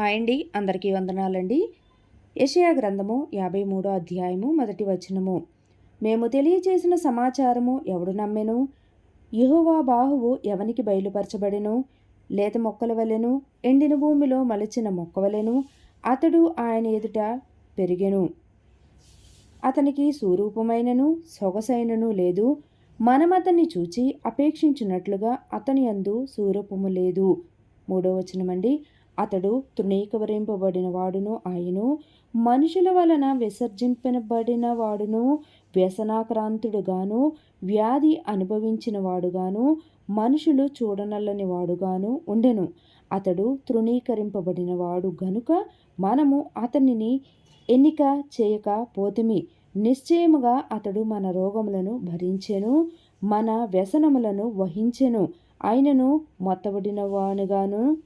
Hi అండి అందరికీ వందనాలండి. యషయా గ్రంథము యాభై మూడో అధ్యాయము మొదటి వచనము. మేము తెలియచేసిన సమాచారము ఎవడు నమ్మెను? యహోవా బాహువు ఎవనికి బయలుపరచబడెను? లేత మొక్కల వలెను ఎండిన భూమిలో మలచిన మొక్క వలెను అతడు ఆయన ఎదుట పెరిగెను. అతనికి స్వరూపమైనను సొగసైనను లేదు. మనం అతన్ని చూచి అపేక్షించినట్లుగా అతని అందు స్వరూపము లేదు. మూడో వచనమండి. అతడు తృణీకరింపబడిన వాడును ఆయను మనుషుల వలన విసర్జింపబడిన వాడును వ్యసనాక్రాంతుడుగాను వ్యాధి అనుభవించిన వాడుగాను మనుషులు చూడనల్లని వాడుగాను ఉండెను. అతడు తృణీకరింపబడిన వాడు గనుక మనము అతనిని ఎన్నిక చేయక పోతిమి. నిశ్చయముగా అతడు మన రోగములను భరించెను మన వ్యసనములను వహించెను. ఆయనను మొత్తబడిన వానుగాను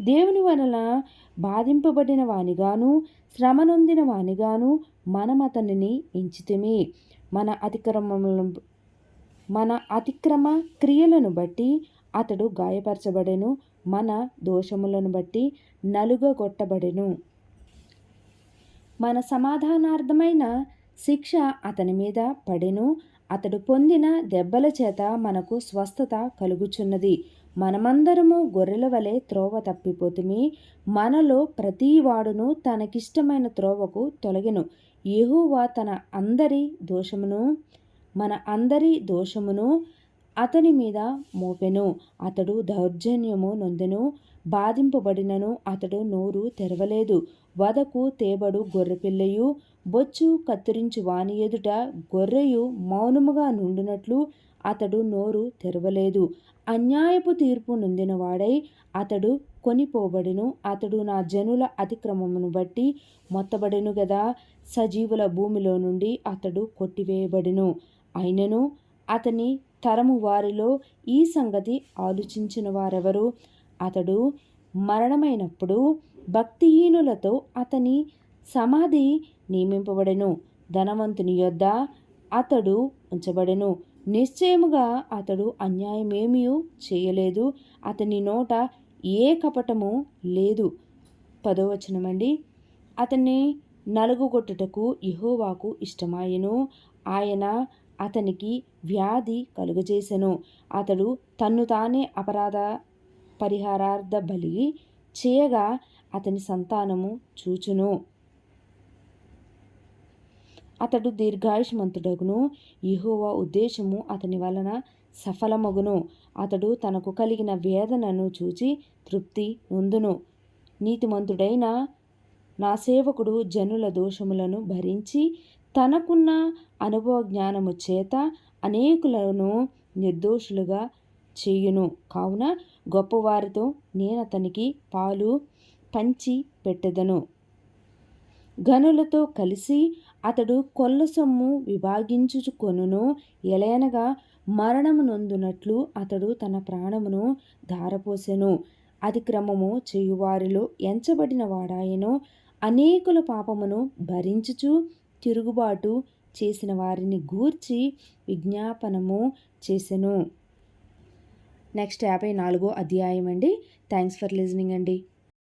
దేవుని వలన బాధింపబడిన వానిగాను శ్రమనొందిన వానిగాను మనం అతనిని ఎంచితిమి. మన అతిక్రమములను మన అతిక్రమ క్రియలను బట్టి అతడు గాయపరచబడెను మన దోషములను బట్టి నలుగగొట్టబడెను. మన సమాధానార్థమైన శిక్ష అతని మీద పడెను. అతడు పొందిన దెబ్బల చేత మనకు స్వస్థత కలుగుచున్నది. మనమందరము గొర్రెల వలె త్రోవ తప్పిపోతుమి. మనలో ప్రతి వాడును తనకిష్టమైన త్రోవకు తొలగెను. యహోవా తన అందరి దోషమును మన అందరి దోషమును అతని మీద మోపెను. అతడు దౌర్జన్యము నొందెను. బాధింపబడినను అతడు నోరు తెరవలేదు. వదకు తేబడు గొర్రెపిల్లయు బొచ్చు కత్తిరించు వాని ఎదుట గొర్రెయు మౌనముగా నుండినట్లు అతడు నోరు తెరవలేదు. అన్యాయపు తీర్పు నొందినవాడై అతడు కొనిపోబడిను. అతడు నా జనుల అతిక్రమమును బట్టి మొత్తబడెను గదా. సజీవుల భూమిలో నుండి అతడు కొట్టివేయబడిను. అయినను అతని తరము వారిలో ఈ సంగతి ఆలోచించిన వారెవరు? అతడు మరణమైనప్పుడు భక్తిహీనులతో అతని సమాధి నియమింపబడెను. ధనవంతుని యొద్ద అతడు ఉంచబడెను. నిశ్చయముగా అతడు అన్యాయమేమీ చేయలేదు. అతని నోట ఏ కపటము లేదు. పదోవచనమండి అతన్ని నలుగుగొట్టుటకు ఇహోవాకు ఇష్టమాయను. ఆయన అతనికి వ్యాధి కలుగజేసెను. అతడు తన్ను తానే అపరాధ పరిహారార్థ బలి చేయగా అతని సంతానము చూచును. అతడు దీర్ఘాయుష్మంతుడగును. యహోవా ఉద్దేశము అతని వలన సఫలమగును. అతడు తనకు కలిగిన వేదనను చూచి తృప్తి నొందును. నీతిమంతుడైన నా సేవకుడు జనుల దోషములను భరించి తనకున్న అనుభవ జ్ఞానము చేత అనేకులను నిర్దోషులుగా చేయును. కావున గొప్పవారితో నేను అతనికి పాలు పంచి పెట్టెదను. గనులతో కలిసి అతడు కొల్ల సొమ్ము విభాగించుకొనును. ఎలయనగా మరణము నొందునట్లు అతడు తన ప్రాణమును ధారపోసెను. అతిక్రమము చేయువారిలో ఎంచబడిన వాడాయను. అనేకుల పాపమును భరించుచు తిరుగుబాటు చేసిన వారిని గూర్చి విజ్ఞాపనము చేసెను. నెక్స్ట్ యాభై నాలుగో అధ్యాయం అండి థ్యాంక్స్ ఫర్ లిజనింగ్ అండి.